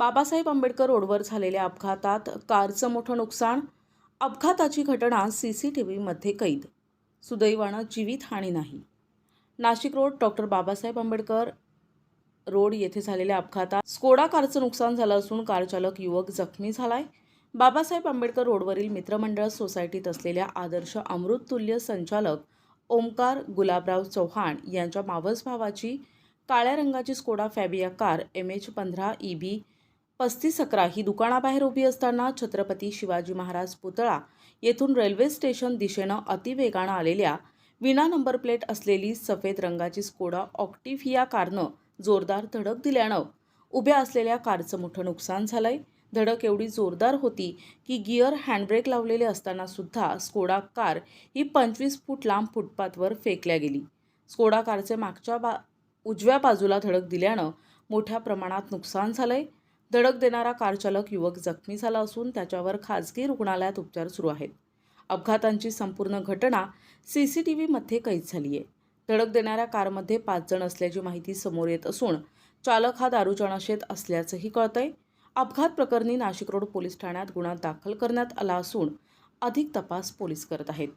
बाबासाहेब आंबेडकर रोडवर झालेल्या अपघातात कारचं मोठं नुकसान अपघाताची घटना सी सी टी व्हीमध्ये कैद. सुदैवानं जीवितहानी नाही. Nashik road doctor Babasaheb Ambedkar road येथे झालेल्या अपघातात स्कोडा कारचं नुकसान झालं असून कारचालक युवक जखमी झालाय. बाबासाहेब आंबेडकर रोडवरील मित्रमंडळ सोसायटीत असलेल्या आदर्श अमृततुल्य संचालक ओमकार गुलाबराव चव्हाण यांच्या मावस भावाची काळ्या रंगाची Skoda Fabia car M H पंधरा ई बी पस्तीस अकरा ही दुकानाबाहेर उभी असताना छत्रपती शिवाजी महाराज पुतळा येथून रेल्वे स्टेशन दिशेनं अतिवेगानं आलेल्या विना नंबर प्लेट असलेली सफेद रंगाची स्कोडा ऑक्टिफिया कारनं जोरदार धडक दिल्यानं उभ्या असलेल्या कारचं मोठं नुकसान झालंय. धडक एवढी जोरदार होती की गिअर हँडब्रेक लावलेले असताना सुद्धा स्कोडा कार ही पंचवीस फूट लांब फुटपाथवर फेकल्या गेली. स्कोडा कारचे मागच्या बा उजव्या बाजूला धडक दिल्यानं मोठ्या प्रमाणात नुकसान झालंय. धडक देणारा कारचालक युवक जखमी झाला असून त्याच्यावर खाजगी रुग्णालयात उपचार सुरू आहेत. अपघातांची संपूर्ण घटना सी सी टी व्हीमध्ये कैद झाली आहे धडक देणाऱ्या कारमध्ये पाच जण असल्याची माहिती समोर येत असून चालक हा दारूच्या नशेत असल्याचंही कळतंय. अपघात प्रकरणी नाशिक रोड पोलीस ठाण्यात गुन्हा दाखल करण्यात आला असून अधिक तपास पोलीस करत आहेत.